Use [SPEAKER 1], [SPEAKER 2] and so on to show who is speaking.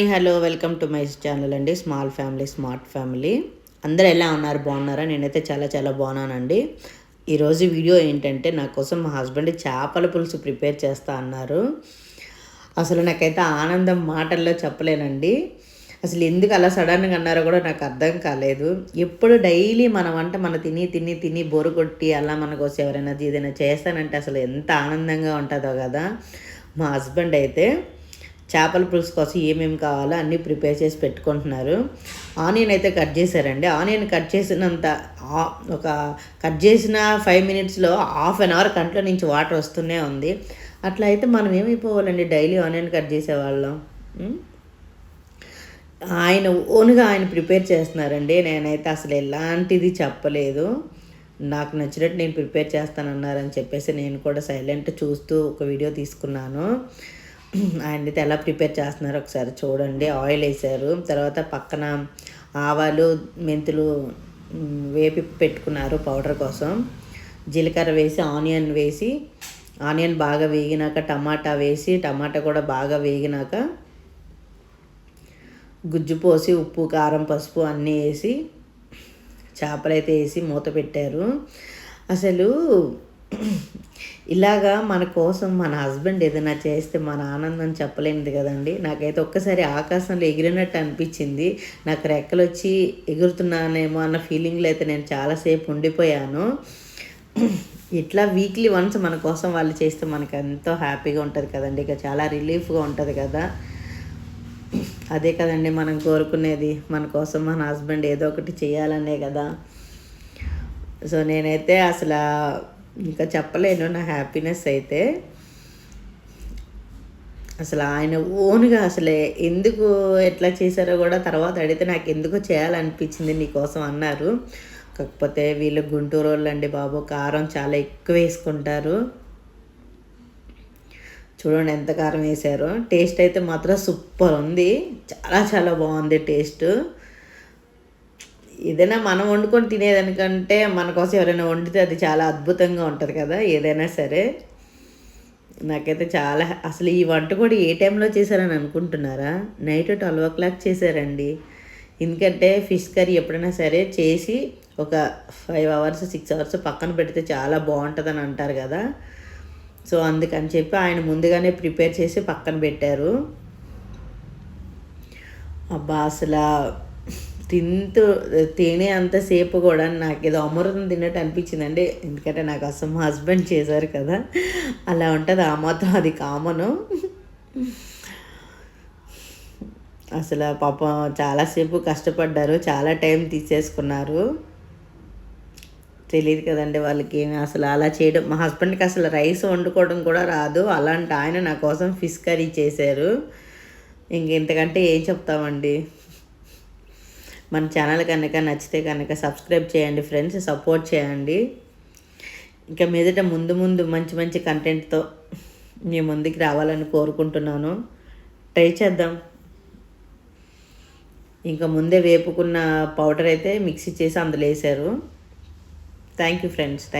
[SPEAKER 1] Hi hello welcome to my channel అండి small family smart family. అందరూ ఎలా ఉన్నారు? బాగున్నారా? నేనైతే చాలా చాలా బాగున్నానండి. ఈరోజు వీడియో ఏంటంటే నా కోసం మా హస్బెండ్ చేపల పులుసు ప్రిపేర్ చేస్తా అన్నారు. అసలు నాకైతే ఆనందం మాటల్లో చెప్పలేనండి. అసలు ఎందుకు అలా సడన్గా అన్నారో కూడా నాకు అర్థం కాలేదు. ఎప్పుడు డైలీ మన వంట మన తిని తిని తిని బోరు కొట్టి అలా మన కోసం ఎవరైనా ఏదైనా చేస్తానంటే అసలు ఎంత ఆనందంగా ఉంటుందో కదా. మా హస్బెండ్ అయితే చేపల పులుసు కోసం ఏమేమి కావాలో అన్నీ ప్రిపేర్ చేసి పెట్టుకుంటున్నారు. ఆనియన్ అయితే కట్ చేశారండి. ఆనియన్ కట్ చేసినంత ఆ- ఒక కట్ చేసిన ఫైవ్ మినిట్స్లో హాఫ్ అన్ అవర్ కంట్లో నుంచి వాటర్ వస్తూనే ఉంది. అట్లా అయితే మనం ఏమైపోవాలండి? డైలీ ఆనియన్ కట్ చేసేవాళ్ళం ఆయన ఓన్గా ఆయన ప్రిపేర్ చేస్తున్నారండి. నేనైతే అసలు ఎలాంటిది చెప్పలేదు. నాకు నచ్చినట్టు నేను ప్రిపేర్ చేస్తానన్నారని చెప్పేసి నేను కూడా సైలెంట్ చూస్తూ ఒక వీడియో తీసుకున్నాను. అండ్ అయితే ఎలా ప్రిపేర్ చేస్తున్నారో ఒకసారి చూడండి. ఆయిల్ వేసారు. తర్వాత పక్కన ఆవాలు మెంతులు వేపి పెట్టుకున్నారు పౌడర్ కోసం. జీలకర్ర వేసి ఆనియన్ వేసి ఆనియన్ బాగా వేగినాక టమాటా వేసి టమాటా కూడా బాగా వేగినాక గుజ్జు పోసి ఉప్పు కారం పసుపు అన్నీ వేసి చేపలైతే వేసి మూత పెట్టారు. అసలు ఇలాగా మన కోసం మన హస్బెండ్ ఏదైనా చేస్తే మన ఆనందం చెప్పలేనిది కదండి. నాకైతే ఒక్కసారి ఆకాశంలో ఎగిరినట్టు అనిపించింది. నాకు రెక్కలు వచ్చి ఎగురుతున్నానేమో అన్న ఫీలింగ్లో అయితే నేను చాలాసేపు ఉండిపోయాను. ఇట్లా వీక్లీ వన్స్ మన కోసం వాళ్ళు చేస్తే మనకు ఎంతో హ్యాపీగా ఉంటుంది కదండి. ఇక చాలా రిలీఫ్గా ఉంటుంది కదా. అదే కదండి మనం కోరుకునేది. మన కోసం మన హస్బెండ్ ఏదో ఒకటి చేయాలనే కదా. సో నేనైతే అసలు ఇంకా చెప్పలేను నా హ్యాపీనెస్ అయితే. అసలు ఆయన ఓన్గా అసలే ఎందుకు ఎట్లా చేశారో కూడా తర్వాత అడిగితే నాకు ఎందుకు చేయాలనిపించింది నీకోసం అన్నారు. కాకపోతే వీళ్ళు గుంటూరు వాళ్ళు అండి బాబు కారం చాలా ఎక్కువ వేసుకుంటారు. చూడండి ఎంత కారం వేశారో. టేస్ట్ అయితే మాత్రం సూపర్ ఉంది. చాలా చాలా బాగుంది టేస్ట్. ఏదైనా మనం వండుకొని తినేదానికంటే మన కోసం ఎవరైనా వండితే అది చాలా అద్భుతంగా ఉంటుంది కదా ఏదైనా సరే. నాకైతే చాలా అసలు ఈ వంట కూడా ఏ టైంలో చేశారని అనుకుంటున్నారా? నైట్ ట్వెల్వ్ ఓ క్లాక్ చేశారండి. ఎందుకంటే ఫిష్ కర్రీ ఎప్పుడైనా సరే చేసి ఒక ఫైవ్ అవర్స్ సిక్స్ అవర్స్ పక్కన పెడితే చాలా బాగుంటుందని అంటారు కదా. సో అందుకని చెప్పి ఆయన ముందుగానే ప్రిపేర్ చేసి పక్కన పెట్టారు. అబ్బా అసలు తింటూ తినే అంతసేపు కూడా నాకు ఏదో అమృతం తిన్నట్టు అనిపించిందండి ఎందుకంటే నాకు అసలు మా హస్బెండ్ చేశారు కదా. అలా ఉంటుంది. ఆ మాత్రం అది కామను. అసలు పాపం చాలాసేపు కష్టపడ్డారు. చాలా టైం తీసేసుకున్నారు. తెలియదు కదండి వాళ్ళకి ఏమి అసలు అలా చేయడం. మా హస్బెండ్కి అసలు రైస్ వండుకోవడం కూడా రాదు. అలాంటి ఆయన నా కోసం ఫిష్ కర్రీ చేశారు. ఇంక ఇంతకంటే ఏం చెప్తామండి? మన ఛానల్ కనుక నచ్చితే కనుక సబ్స్క్రైబ్ చేయండి ఫ్రెండ్స్ సపోర్ట్ చేయండి. ఇంకా మీదట ముందు ముందు మంచి మంచి కంటెంట్తో మీ ముందుకు రావాలని కోరుకుంటున్నాను. ట్రై చేద్దాం. ఇంకా ముందే వేపుకున్న పౌడర్ అయితే మిక్సీ చేసి అందులో వేసారు థ్యాంక్ యూ ఫ్రెండ్స్ థ్యాంక్